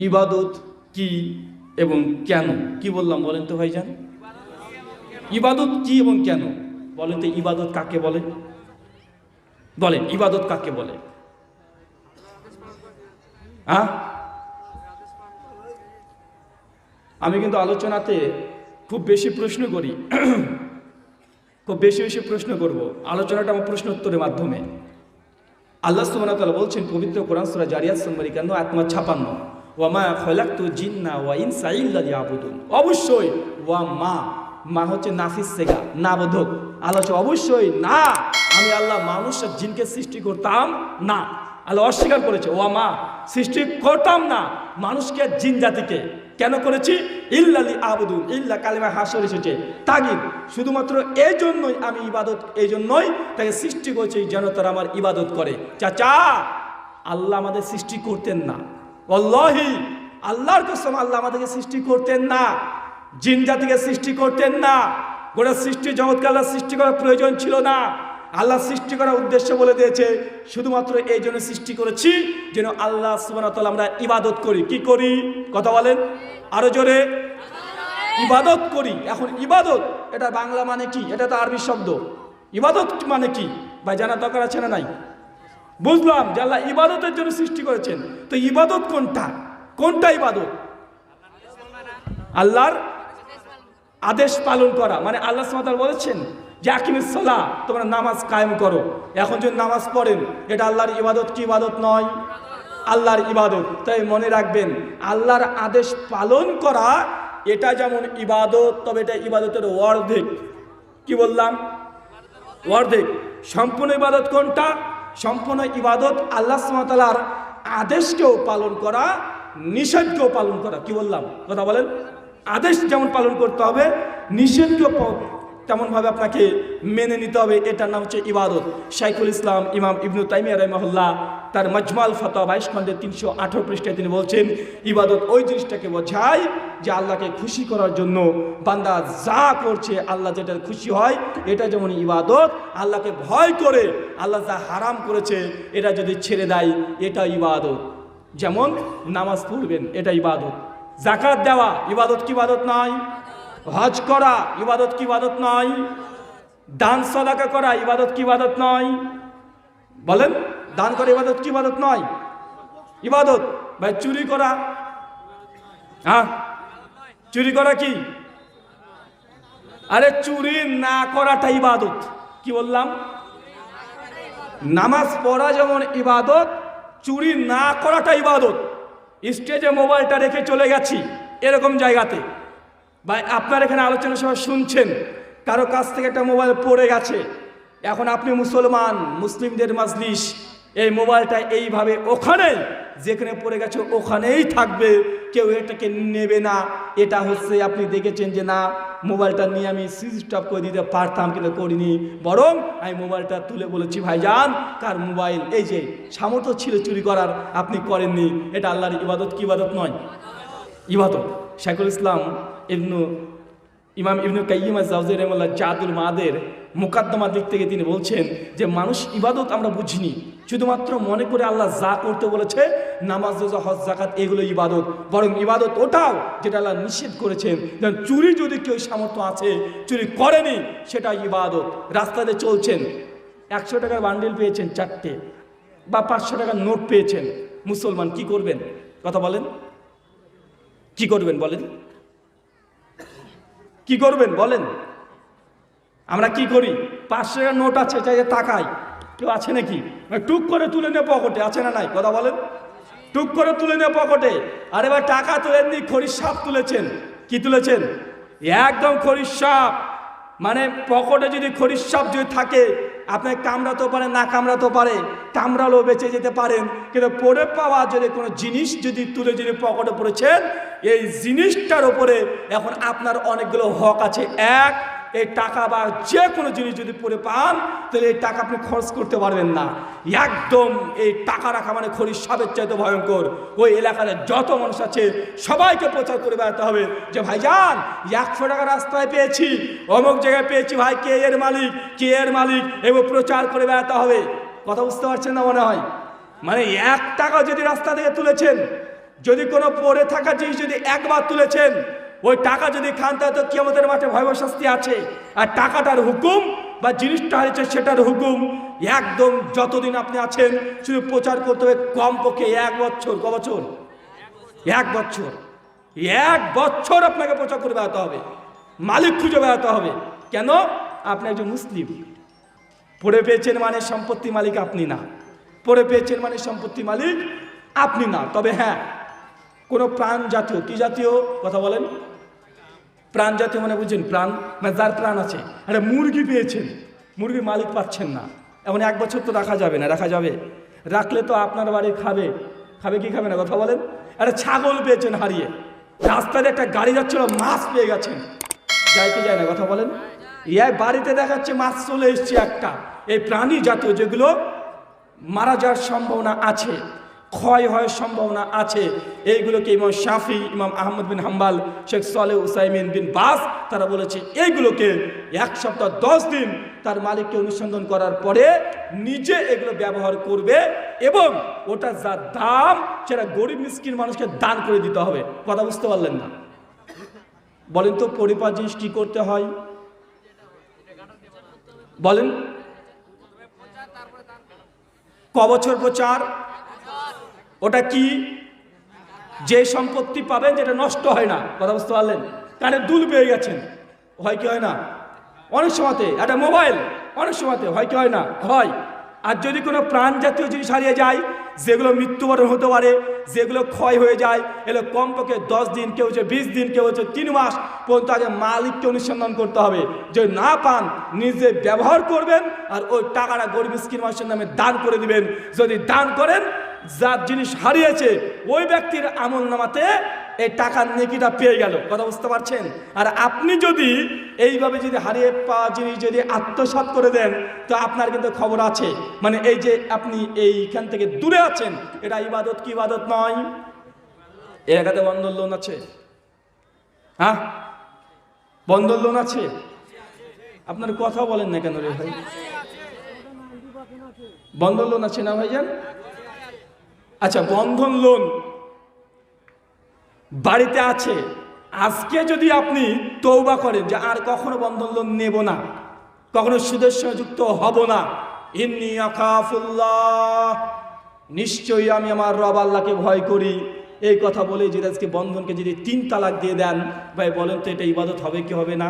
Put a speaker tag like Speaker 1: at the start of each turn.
Speaker 1: ইবাদত কি এবং কেন? কি বললাম বলেন তো ভাইজান? ইবাদত কি এবং কেন? বলেন তো ইবাদত কাকে বলে? বলেন, ইবাদত কাকে বলে? হ্যাঁ? আমি কিন্তু আলোচনাতে খুব বেশি প্রশ্ন করি। খুব বেশি বেশি প্রশ্ন করব। আলোচনাটা আমার প্রশ্ন উত্তরের মাধ্যমে। আল্লাহ সুবহানাহু বলছেন, পবিত্র কোরআন সূরা জারিয়াত 51 আত্মা 56 ওয়ামা খলাকতু জিন্না ওয়া ইনসা ইল্লা লিয়াবুদুন। অবশ্যই ওয়া মা মা হচ্ছে নাফিস সেগা না বোধক আল্লাহ অবশ্যই না, আমি আল্লাহ মানুষ জিনকে সৃষ্টি করতাম না। আল্লাহ অস্বীকার করেছে ওয়া মা সৃষ্টি করতাম না মানুষকে, জিন জাতিকে। কেন করেছি? ইল্লালি আবুদুন ইল্লা কালিমা হাসর এসেছে। তাগিদ, শুধুমাত্র এই জন্যই আমি ইবাদত এই জন্যই তাকে সৃষ্টি করেছি যেন তারা আমার ইবাদত করে। চাচা, আল্লাহ আমাদের সৃষ্টি করতেন না। অল্লাহি আল্লাহর কসম আল্লাহ আমাদেরকে সৃষ্টি করতেন না। জিন জাতিকে সৃষ্টি করতেন না। গোটা সৃষ্টি জগৎকে আল্লাহ সৃষ্টি করার প্রয়োজন ছিল না। আল্লাহ সৃষ্টি করার উদ্দেশ্য বলে দিয়েছে, শুধুমাত্র এই জন্য সৃষ্টি করেছি যেন আল্লাহ সুবাহ আমরা ইবাদত করি। কি করি? কথা বলেন। আরও জোরে। ইবাদত করি। এখন ইবাদত, এটা বাংলা মানে কি? এটা তো আরবি শব্দ। ইবাদত মানে কি? ভাই, জানার দরকার আছে না নাই? বুঝলাম যে আল্লাহ ইবাদতের জন্য সৃষ্টি করেছেন। তো ইবাদত কোনটা? কোনটা ইবাদত? আল্লাহর আদেশ পালন করা। মানে আল্লাহ সামাতাল বলেছেন যে আকিমের সলা তোমরা নামাজ কায়েম করো। এখন যদি নামাজ পড়েন, এটা আল্লাহর ইবাদত কি ইবাদত নয়? আল্লাহর ইবাদত। তাই মনে রাখবেন, আল্লাহর আদেশ পালন করা, এটা যেমন ইবাদত, তবে এটা ইবাদতের অর্ধেক। কি বললাম? অর্ধেক। সম্পূর্ণ ইবাদত কোনটা? সম্পূর্ণ ইবাদত আল্লাহ সুমাতালার আদেশকেও পালন করা, নিষেধকেও পালন করা। কি বললাম? কথা বলেন? আদেশ যেমন পালন করতে হবে, নিষেধকেও তেমনভাবে আপনাকে মেনে নিতে হবে, এটার নাম হচ্ছে ইবাদত। শাইখুল ইসলাম ইমাম ইবনু তাইমিয়া রহমহল্লা তার মজমাল ফতোয়া বাইশ খন্ডের তিনশো আঠারো পৃষ্ঠায় তিনি বলছেন, ইবাদত ওই জিনিসটাকে বোঝায় যে আল্লাহকে খুশি করার জন্য বান্দা যা করছে, আল্লাহ যেটা খুশি হয়, এটা যেমন ইবাদত, আল্লাহকে ভয় করে, আল্লাহ যা হারাম করেছে, এটা যদি ছেড়ে দেয়, এটা ইবাদত। যেমন নামাজ পড়বেন, এটা ইবাদত। জাকাত দেওয়া, ইবাদত কি ইবাদত নয়? হজ করা ইবাদত কি ইবাদত নয়? দান সদাকা করা ইবাদত কি ইবাদত নয়? বলেন, দান করা ইবাদত কি ইবাদত নয়? ইবাদত, ভাই, চুরি করা। হ্যাঁ? চুরি করা কি? আরে, চুরি না করাটা ইবাদত। কি বললাম? নামাজ পড়া যেমন ইবাদত, চুরি না করাটা ইবাদত। স্টেজে মোবাইলটা রেখে চলে গেছি, এরকম জায়গাতে। বা আপনার এখানে আলোচনা সবাই শুনছেন? কারও কাছ থেকে একটা মোবাইল পড়ে গেছে। এখন আপনি মুসলমান, মুসলিমদের মাজলিস, এই মোবাইলটা এইভাবে ওখানে, যেখানে পড়ে গেছে ওখানেই থাকবে। কেউ এটাকে নেবে না। এটা হচ্ছে আপনি দেখেছেন যে না, মোবাইলটা নিয়ে আমি সুইচ অফ করে দিতে পারতাম কিন্তু করিনি। বরং আমি মোবাইলটা তুলে বলেছি, ভাইজান তার মোবাইল? এই যে, সামর্থ্য ছিল চুরি করার, আপনি করেননি। এটা আল্লাহর ইবাদত, কি ইবাদত নয়? ইবাদত। শেখুল ইসলাম ইবনু, ইমাম ইবনু কাইয়িমা জাউজি রহমাল্লাহ জাদুল মাদের মুকাদ্দমার দিক থেকে তিনি বলছেন যে, মানুষ ইবাদত আমরা বুঝিনি। শুধুমাত্র মনে করে আল্লাহ যা করতে বলেছে, নামাজ, রোজা, হজ জাকাত এগুলো ইবাদত। বরং ইবাদত ওটাও যেটা আল্লাহ নিষেধ করেছেন যেমন চুরি যদি কেউ সামর্থ্য আছে, চুরি করেনি, সেটা ইবাদত। রাস্তাতে চলছেন, একশো টাকার বান্ডিল পেয়েছেন চারটে বা পাঁচশো টাকার নোট পেয়েছেন। মুসলমান কি করবেন? কথা বলেন। কি করবেন বলেন? কি করবেন বলেন? আমরা কি করি? পাঁচশো টাকার নোট আছে, চাই তাকাই। কেউ আছে নাকি? মানে টুক করে তুলে নিয়ে পকেটে, আছে না নাই? কথা বলেন। টুক করে তুলে নিয়ে পকেটে। আরে ভাই, টাকা তুলেননি, খড়ির সাপ তুলেছেন। কি তুলেছেন? একদম খড়ির সাপ। মানে পকেটে যদি খরির সাপ যদি থাকে আপনার কামড়াতেও পারে না কামড়াতেও পারে কামড়ালেও বেঁচে যেতে পারেন। কিন্তু পড়ে পাওয়া যদি কোনো জিনিস যদি তুলে যদি পকেটে পড়েছেন, এই জিনিসটার ওপরে এখন আপনার অনেকগুলো হক আছে। এক এই টাকা বা যে কোনো জিনিস যদি পরে পান, তাহলে এই টাকা আপনি খরচ করতে পারবেন না। একদম এই টাকা রাখা মানে খরির সাবের চাইতে ভয়ঙ্কর। ওই এলাকার যত মানুষ আছে, সবাইকে প্রচার করে বেড়াতে হবে যে, ভাইজান, একশো টাকা রাস্তায় পেয়েছি, অমুক জায়গায় পেয়েছি ভাই, কে এর মালিক, কে এর মালিক এবং প্রচার করে বেড়াতে হবে। কথা বুঝতে পারছেন না মনে হয়? মানে এক টাকা যদি রাস্তা থেকে তুলেছেন, যদি কোনো পড়ে থাকা জিনিস যদি একবার তুলেছেন ওই টাকা যদি খান, তাহলে তো কিয়ামতের মাঠে ভয়াবহ শাস্তি আছে। আর টাকাটার হুকুম বা জিনিসটা হারিয়েছে সেটার হুকুম, একদম যতদিন আপনি আছেন, শুধু প্রচার করতে হবে কমপক্ষে এক বছর। ক বছর? এক বছর। এক বছর আপনাকে প্রচার করে বেড়াতে হবে। মালিক খুঁজে বেড়াতে হবে। কেন? আপনি একজন মুসলিম। পড়ে পেয়েছেন মানে সম্পত্তি মালিক আপনি না। পড়ে পেয়েছেন মানে সম্পত্তি মালিক আপনি না। তবে হ্যাঁ কোনো প্রাণ জাতীয়, কি জাতীয় কথা বলেন? প্রাণ জাতীয় মানে বুঝছেন, প্রাণ মানে যার প্রাণ আছে, একটা মুরগি পেয়েছেন, মুরগির মালিক পাচ্ছেন না এমন এক বছর তো রাখা যাবে না, রাখা যাবে। রাখলে তো আপনার বাড়ি খাবে খাবে কি খাবে না, কথা বলেন? একটা ছাগল পেয়েছেন হারিয়ে, রাস্তায় একটা গাড়ি যাচ্ছিল, মাছ পেয়ে গেছেন যায় কি যায় না, কথা বলেন? ইয়াই বাড়িতে দেখাচ্ছে মাছ চলে এসছে একটা, এই প্রাণী জাতীয় যেগুলো মারা যাওয়ার সম্ভাবনা আছে। ক্ষয় হওয়ার সম্ভাবনা আছে। এইগুলোকে ইমাম শাফি, ইমাম আহমদ বিন হাম্বাল, শেখ সালে উসাইমিন বিন বাস, তারা বলেছে, এইগুলোকে এক সপ্তাহ দশ দিন তার মালিককে অনুসন্ধান করার পরে নিজে এগুলো ব্যবহার করবে এবং ওটা যা দাম, সেটা গরিব মিসকিন মানুষকে দান করে দিতে হবে। কথা বুঝতে পারলেন না? বলেন তো পরিপার জিনিস কি করতে হয়? বলেন। ক বছর প্রচার? ওটা কি? যে সম্পত্তি পাবেন যেটা নষ্ট হয় না। কথা বুঝতে পারলেন? কানে দুল পেয়ে গেছেন। হয় কি, হয় না? অনেক সময়তে, একটা মোবাইল, অনেক সময়তে, হয় কি, হয় না? হয়। আর যদি কোনো প্রাণ জাতীয় জিনিস হারিয়ে যায়, যেগুলো মৃত্যুবরণ হতে পারে, যেগুলো ক্ষয় হয়ে যায়, এগুলো কমপক্ষে দশ দিন, কেউ হচ্ছে বিশ দিন, কেউ হচ্ছে তিন মাস পর্যন্ত আগে মালিককে অনুসন্ধান করতে হবে। যদি না পান, নিজে ব্যবহার করবেন আর ওই টাকাটা গরিব স্কিন মানুষের নামে দান করে দিবেন। যদি দান করেন যার জিনিস হারিয়েছে, ওই ব্যক্তির আমল নামাতে এই টাকার নেকিটা পেয়ে গেল। কথা বুঝতে পারছেন? আর আপনি যদি এইভাবে যদি হারিয়ে পাওয়া জিনিস যদি আত্মসাৎ করে দেন, তো আপনার কিন্তু খবর আছে। মানে এই যে আপনি এইখান থেকে দূরে আছেন, এটা ইবাদত কি ইবাদত নয়? এ একাতে বন্ধন লোন আছে। হ্যাঁ? বন্ধন লোন আছে? আপনার কথা বলেন না কেন রে ভাই? বন্ধন লোন আছে না ভাইজান? আচ্ছা বন্ধন লোন বাড়িতে আছে। আজকে যদি আপনি তৌবা করেন যে আর কখনো বন্ধন লোন নেব না, কখনো সুদের সঙ্গে যুক্ত হব না, ইন্নি নিশ্চয়ই আমি আমার রব আল্লাহকে ভয় করি। এই কথা বলে যদি আজকে বন্ধনকে যদি তিন তালাক দিয়ে দেন, ভাই বলেন তো এটা ইবাদত হবে কি হবে না?